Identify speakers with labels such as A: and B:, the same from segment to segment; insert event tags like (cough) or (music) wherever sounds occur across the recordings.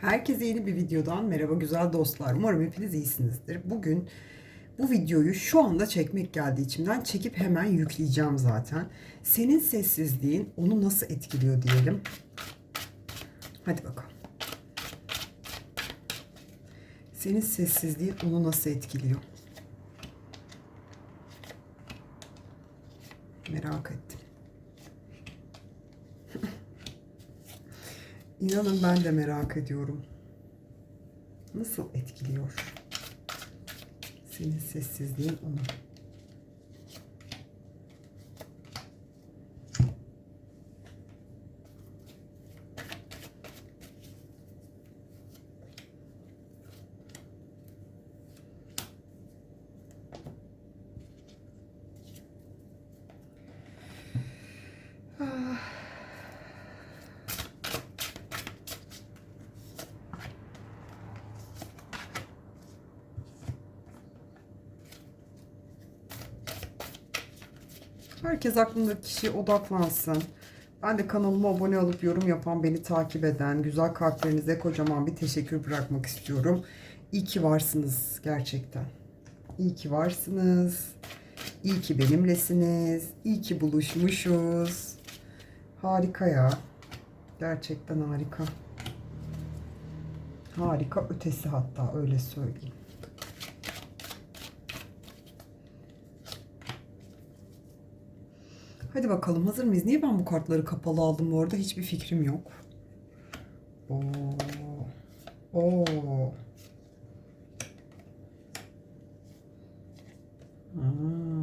A: Herkese yeni bir videodan merhaba güzel dostlar. Umarım hepiniz iyisinizdir. Bugün bu videoyu şu anda çekmek geldi içimden. Çekip hemen yükleyeceğim zaten. Senin sessizliğin onu nasıl etkiliyor diyelim. Hadi bakalım. Senin sessizliğin onu nasıl etkiliyor? Merak ettim. İnanın ben de merak ediyorum. Nasıl etkiliyor? Senin sessizliğin onu. Herkes aklındaki kişiye odaklansın. Ben de kanalıma abone olup yorum yapan, beni takip eden, güzel kalplerinize kocaman bir teşekkür bırakmak istiyorum. İyi ki varsınız gerçekten. İyi ki varsınız. İyi ki benimlesiniz. İyi ki buluşmuşuz. Harika ya. Gerçekten harika. Harika ötesi hatta öyle söyleyeyim. Hadi bakalım hazır mıyız? Niye ben bu kartları kapalı aldım bu arada? Hiçbir fikrim yok. Oo. Oo. Aa.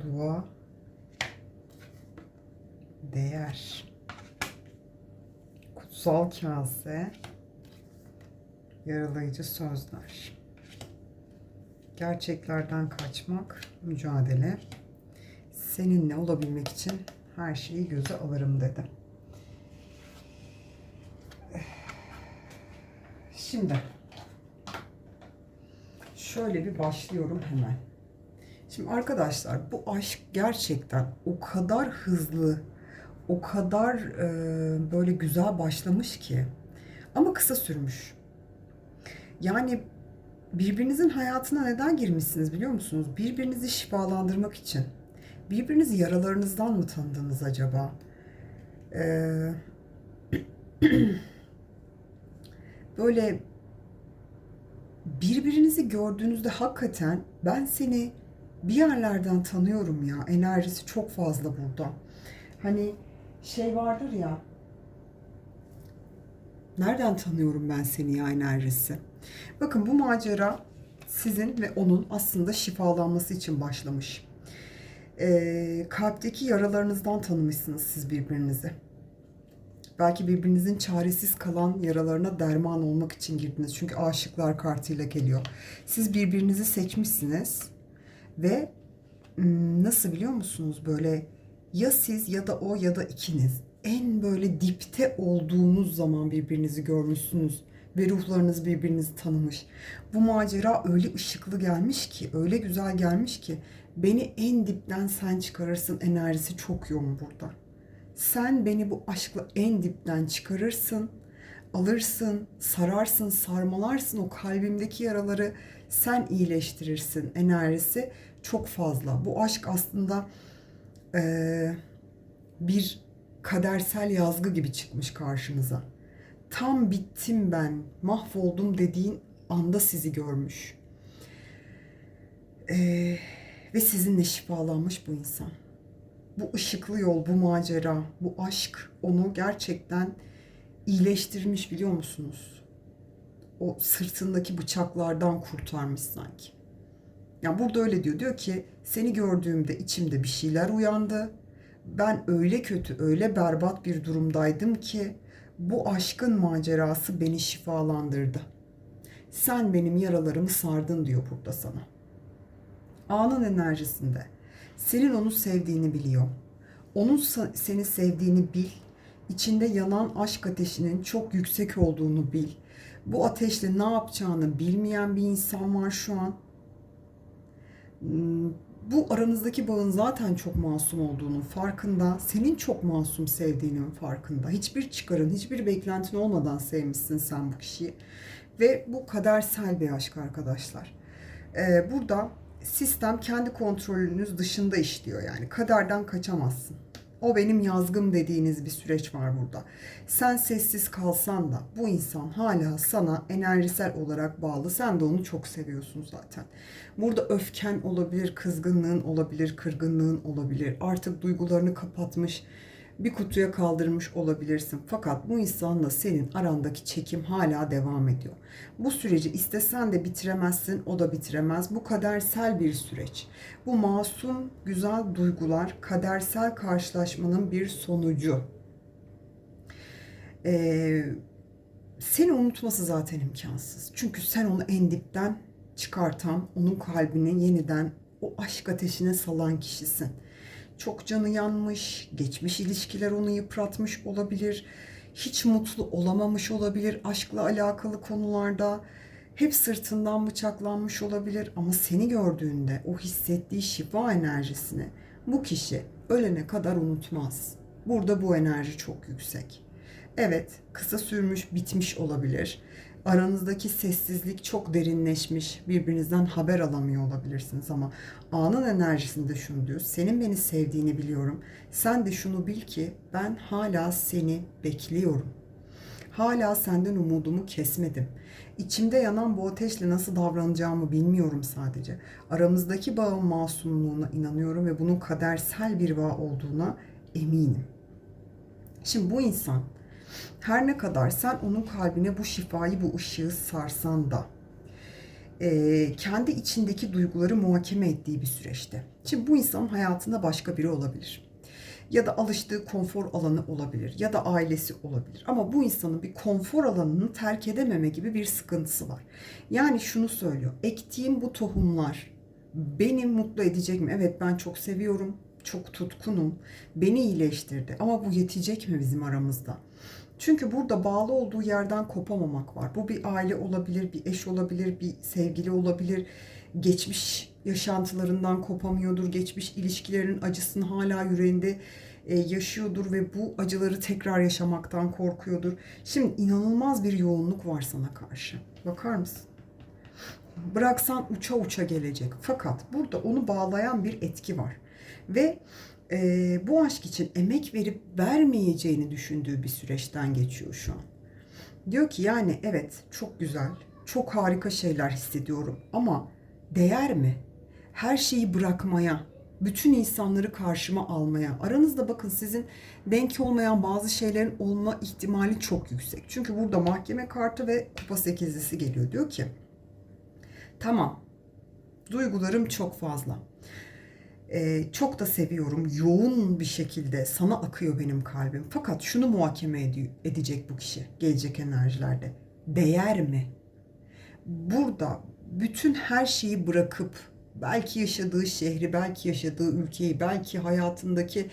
A: Dua değer kutsal kase yaralayıcı sözler gerçeklerden kaçmak mücadele seninle olabilmek için her şeyi göze alırım dedi. Şimdi şöyle bir başlıyorum hemen. Şimdi arkadaşlar bu aşk gerçekten o kadar hızlı, o kadar e, böyle güzel başlamış ki ama kısa sürmüş. Yani birbirinizin hayatına neden girmişsiniz biliyor musunuz? Birbirinizi şifalandırmak için. Birbirinizi yaralarınızdan mı tanıdınız acaba? Ee, (clears throat) böyle birbirinizi gördüğünüzde hakikaten ben seni bir yerlerden tanıyorum ya. Enerjisi çok fazla burada. Hani şey vardır ya. Nereden tanıyorum ben seni ya enerjisi? Bakın bu macera sizin ve onun aslında şifalanması için başlamış. Ee, kalpteki yaralarınızdan tanımışsınız siz birbirinizi. Belki birbirinizin çaresiz kalan yaralarına derman olmak için girdiniz. Çünkü aşıklar kartıyla geliyor. Siz birbirinizi seçmişsiniz ve nasıl biliyor musunuz böyle ya siz ya da o ya da ikiniz en böyle dipte olduğunuz zaman birbirinizi görmüşsünüz ve ruhlarınız birbirinizi tanımış. Bu macera öyle ışıklı gelmiş ki, öyle güzel gelmiş ki beni en dipten sen çıkarırsın enerjisi çok yoğun burada. Sen beni bu aşkla en dipten çıkarırsın, alırsın, sararsın, sarmalarsın o kalbimdeki yaraları sen iyileştirirsin enerjisi çok fazla. Bu aşk aslında e, bir kadersel yazgı gibi çıkmış karşınıza. Tam bittim ben, mahvoldum dediğin anda sizi görmüş. E, ve sizinle şifalanmış bu insan. Bu ışıklı yol, bu macera, bu aşk onu gerçekten iyileştirmiş biliyor musunuz? O sırtındaki bıçaklardan kurtarmış sanki. Yani burada öyle diyor. Diyor ki seni gördüğümde içimde bir şeyler uyandı. Ben öyle kötü, öyle berbat bir durumdaydım ki bu aşkın macerası beni şifalandırdı. Sen benim yaralarımı sardın diyor burada sana. Anın enerjisinde. Senin onu sevdiğini biliyor. Onun seni sevdiğini bil. İçinde yanan aşk ateşinin çok yüksek olduğunu bil. Bu ateşle ne yapacağını bilmeyen bir insan var şu an. Hmm, Bu aranızdaki bağın zaten çok masum olduğunun farkında. Senin çok masum sevdiğinin farkında. Hiçbir çıkarın, hiçbir beklentin olmadan sevmişsin sen bu kişiyi. Ve bu kadersel bir aşk arkadaşlar. Ee, burada sistem kendi kontrolünüz dışında işliyor yani. Kaderden kaçamazsın. O benim yazgım dediğiniz bir süreç var burada. Sen sessiz kalsan da bu insan hala sana enerjisel olarak bağlı. Sen de onu çok seviyorsun zaten. Burada öfken olabilir, kızgınlığın olabilir, kırgınlığın olabilir. Artık duygularını kapatmış, bir kutuya kaldırmış olabilirsin. Fakat bu insanla senin arandaki çekim hala devam ediyor. Bu süreci istesen de bitiremezsin, o da bitiremez. Bu kadersel bir süreç. Bu masum, güzel duygular kadersel karşılaşmanın bir sonucu. Ee, seni unutması zaten imkansız. Çünkü sen onu en dipten çıkartan, onun kalbini yeniden o aşk ateşine salan kişisin. Çok canı yanmış, geçmiş ilişkiler onu yıpratmış olabilir. Hiç mutlu olamamış olabilir aşkla alakalı konularda. Hep sırtından bıçaklanmış olabilir ama seni gördüğünde o hissettiği şifa enerjisini bu kişi ölene kadar unutmaz. Burada bu enerji çok yüksek. Evet, kısa sürmüş, bitmiş olabilir. Aranızdaki sessizlik çok derinleşmiş. Birbirinizden haber alamıyor olabilirsiniz ama anın enerjisinde şunu diyor. Senin beni sevdiğini biliyorum. Sen de şunu bil ki ben hala seni bekliyorum. Hala senden umudumu kesmedim. İçimde yanan bu ateşle nasıl davranacağımı bilmiyorum sadece. Aramızdaki bağın masumluğuna inanıyorum ve bunun kadersel bir bağ olduğuna eminim. Şimdi bu insan her ne kadar sen onun kalbine bu şifayı, bu ışığı sarsan da e, kendi içindeki duyguları muhakeme ettiği bir süreçte. Şimdi bu insanın hayatında başka biri olabilir. Ya da alıştığı konfor alanı olabilir ya da ailesi olabilir. Ama bu insanın bir konfor alanını terk edememe gibi bir sıkıntısı var. Yani şunu söylüyor. Ektiğim bu tohumlar beni mutlu edecek mi? Evet ben çok seviyorum, çok tutkunum. Beni iyileştirdi. Ama bu yetecek mi bizim aramızda? Çünkü burada bağlı olduğu yerden kopamamak var. Bu bir aile olabilir, bir eş olabilir, bir sevgili olabilir. Geçmiş yaşantılarından kopamıyordur. Geçmiş ilişkilerin acısını hala yüreğinde e, yaşıyordur ve bu acıları tekrar yaşamaktan korkuyordur. Şimdi inanılmaz bir yoğunluk var sana karşı. Bakar mısın? Bıraksan uça uça gelecek. Fakat burada onu bağlayan bir etki var. Ve e, bu aşk için emek verip vermeyeceğini düşündüğü bir süreçten geçiyor şu an. Diyor ki yani evet çok güzel, çok harika şeyler hissediyorum ama değer mi? Her şeyi bırakmaya, bütün insanları karşıma almaya. Aranızda bakın sizin denk olmayan bazı şeylerin olma ihtimali çok yüksek. Çünkü burada mahkeme kartı ve kupa sekizlisi geliyor. Diyor ki tamam duygularım çok fazla ee, çok da seviyorum. Yoğun bir şekilde sana akıyor benim kalbim. Fakat şunu muhakeme ed- edecek bu kişi gelecek enerjilerde. Değer mi? Burada bütün her şeyi bırakıp belki yaşadığı şehri, belki yaşadığı ülkeyi, belki hayatındaki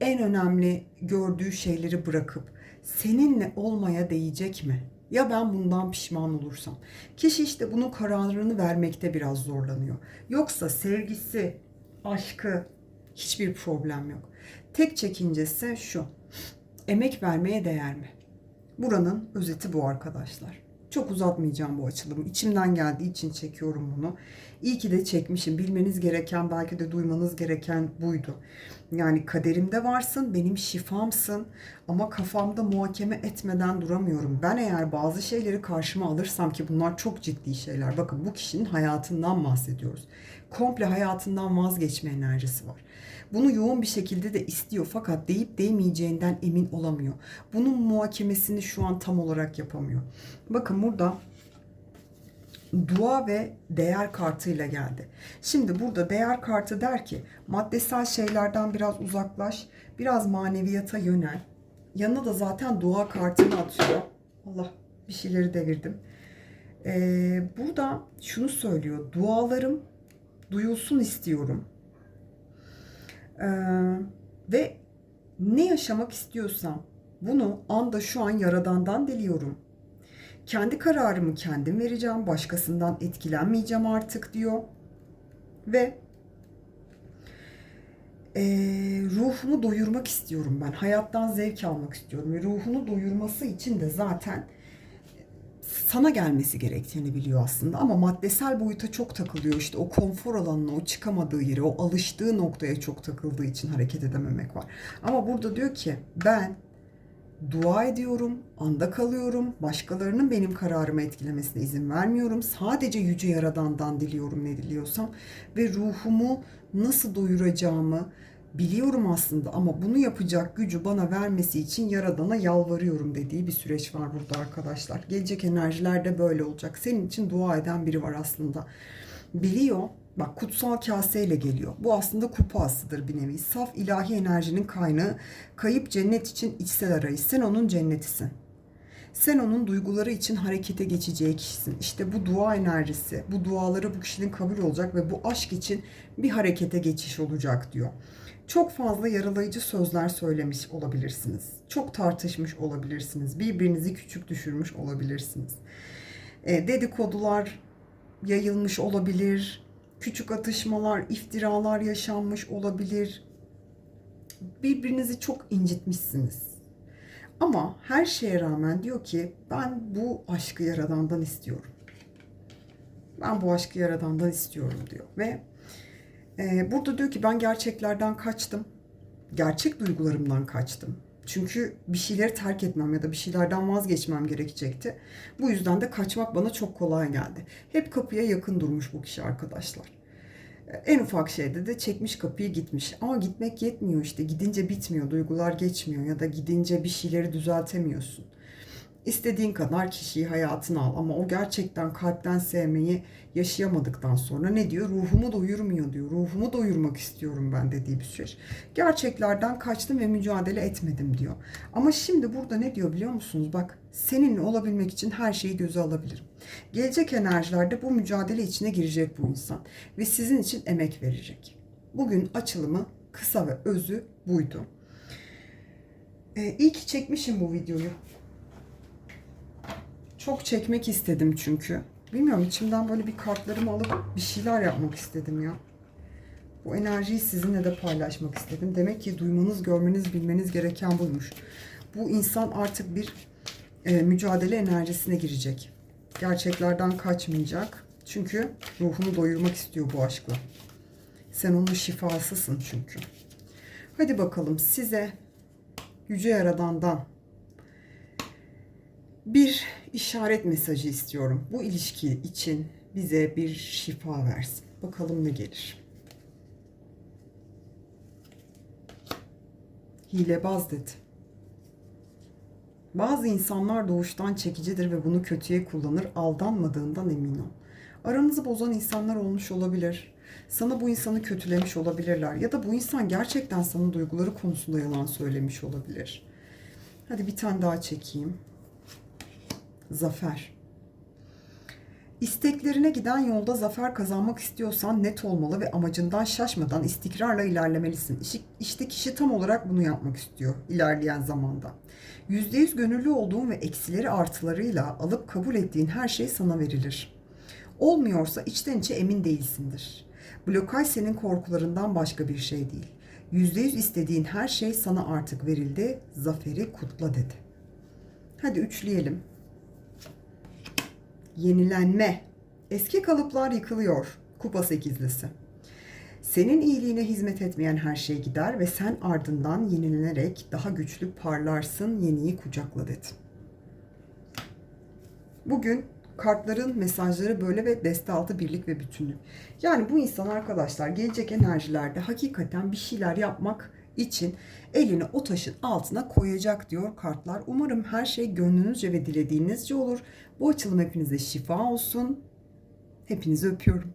A: en önemli gördüğü şeyleri bırakıp seninle olmaya değecek mi? Ya ben bundan pişman olursam? Kişi işte bunun kararını vermekte biraz zorlanıyor. Yoksa sevgisi, aşkı hiçbir problem yok. Tek çekincesi şu. Emek vermeye değer mi? Buranın özeti bu arkadaşlar. Çok uzatmayacağım bu açılımı. İçimden geldiği için çekiyorum bunu. İyi ki de çekmişim. Bilmeniz gereken, belki de duymanız gereken buydu. Yani kaderimde varsın, benim şifamsın ama kafamda muhakeme etmeden duramıyorum. Ben eğer bazı şeyleri karşıma alırsam ki bunlar çok ciddi şeyler. Bakın bu kişinin hayatından bahsediyoruz. Komple hayatından vazgeçme enerjisi var. Bunu yoğun bir şekilde de istiyor fakat deyip değmeyeceğinden emin olamıyor. Bunun muhakemesini şu an tam olarak yapamıyor. Bakın burada dua ve değer kartıyla geldi. Şimdi burada değer kartı der ki maddesel şeylerden biraz uzaklaş, biraz maneviyata yönel. Yanına da zaten dua kartını atıyor. Allah bir şeyleri devirdim. Ee, burada şunu söylüyor. Dualarım duyulsun istiyorum. Ee, ve Ne yaşamak istiyorsam bunu anda şu an Yaradan'dan diliyorum. Kendi kararımı kendim vereceğim. Başkasından etkilenmeyeceğim artık diyor. Ve e, ruhumu doyurmak istiyorum ben. Hayattan zevk almak istiyorum. Ruhunu doyurması için de zaten sana gelmesi gerektiğini biliyor aslında ama maddesel boyuta çok takılıyor işte o konfor alanına, o çıkamadığı yere, o alıştığı noktaya çok takıldığı için hareket edememek var. Ama burada diyor ki ben dua ediyorum, anda kalıyorum, başkalarının benim kararımı etkilemesine izin vermiyorum. Sadece yüce yaradandan diliyorum ne diliyorsam ve ruhumu nasıl doyuracağımı, biliyorum aslında ama bunu yapacak gücü bana vermesi için Yaradan'a yalvarıyorum dediği bir süreç var burada arkadaşlar. Gelecek enerjiler de böyle olacak. Senin için dua eden biri var aslında. Biliyor. Bak kutsal kaseyle geliyor. Bu aslında kupa asıdır bir nevi. Saf ilahi enerjinin kaynağı. Kayıp cennet için içsel arayış. Sen onun cennetisin. Sen onun duyguları için harekete geçeceği kişisin. İşte bu dua enerjisi, bu duaları bu kişinin kabul olacak ve bu aşk için bir harekete geçiş olacak diyor. Çok fazla yaralayıcı sözler söylemiş olabilirsiniz. Çok tartışmış olabilirsiniz. Birbirinizi küçük düşürmüş olabilirsiniz. E, dedikodular yayılmış olabilir. Küçük atışmalar, iftiralar yaşanmış olabilir. Birbirinizi çok incitmişsiniz. Ama her şeye rağmen diyor ki ben bu aşkı yaradandan istiyorum. Ben bu aşkı yaradandan istiyorum diyor. Ve ee, burada diyor ki ben gerçeklerden kaçtım. Gerçek duygularımdan kaçtım. Çünkü bir şeyleri terk etmem ya da bir şeylerden vazgeçmem gerekecekti. Bu yüzden de kaçmak bana çok kolay geldi. Hep kapıya yakın durmuş bu kişi arkadaşlar. Ee, en ufak şeyde de çekmiş kapıyı gitmiş. Ama gitmek yetmiyor işte. Gidince bitmiyor, duygular geçmiyor ya da gidince bir şeyleri düzeltemiyorsun. İstediğin kadar kişiyi hayatına al ama o gerçekten kalpten sevmeyi yaşayamadıktan sonra ne diyor? Ruhumu doyurmuyor diyor. Ruhumu doyurmak istiyorum ben dediği bir süreç. Gerçeklerden kaçtım ve mücadele etmedim diyor. Ama şimdi burada ne diyor biliyor musunuz? Bak seninle olabilmek için her şeyi göze alabilirim. Gelecek enerjilerde bu mücadele içine girecek bu insan ve sizin için emek verecek. Bugün açılımı kısa ve özü buydu. Ee, iyi ki çekmişim bu videoyu. Çok çekmek istedim çünkü. Bilmiyorum içimden böyle bir kartlarımı alıp bir şeyler yapmak istedim ya. Bu enerjiyi sizinle de paylaşmak istedim. Demek ki duymanız, görmeniz, bilmeniz gereken buymuş. Bu insan artık bir e, mücadele enerjisine girecek. Gerçeklerden kaçmayacak. Çünkü ruhunu doyurmak istiyor bu aşkla. Sen onun şifasısın çünkü. Hadi bakalım size Yüce Yaradan'dan bir işaret mesajı istiyorum. Bu ilişki için bize bir şifa versin. Bakalım ne gelir. Hilebaz dedi. Bazı insanlar doğuştan çekicidir ve bunu kötüye kullanır. Aldanmadığından emin ol. Aranızı bozan insanlar olmuş olabilir. Sana bu insanı kötülemiş olabilirler. Ya da bu insan gerçekten sana duyguları konusunda yalan söylemiş olabilir. Hadi bir tane daha çekeyim zafer. İsteklerine giden yolda zafer kazanmak istiyorsan net olmalı ve amacından şaşmadan istikrarla ilerlemelisin. İşte kişi tam olarak bunu yapmak istiyor ilerleyen zamanda. %100 gönüllü olduğun ve eksileri artılarıyla alıp kabul ettiğin her şey sana verilir. Olmuyorsa içten içe emin değilsindir. Blokaj senin korkularından başka bir şey değil. %100 istediğin her şey sana artık verildi. Zaferi kutla dedi. Hadi üçleyelim yenilenme. Eski kalıplar yıkılıyor. Kupa sekizlisi. Senin iyiliğine hizmet etmeyen her şey gider ve sen ardından yenilenerek daha güçlü parlarsın, yeniyi kucakla dedi. Bugün kartların mesajları böyle ve deste altı birlik ve bütünlük. Yani bu insan arkadaşlar gelecek enerjilerde hakikaten bir şeyler yapmak için elini o taşın altına koyacak diyor kartlar. Umarım her şey gönlünüzce ve dilediğinizce olur. Bu açılım hepinize şifa olsun. Hepinizi öpüyorum.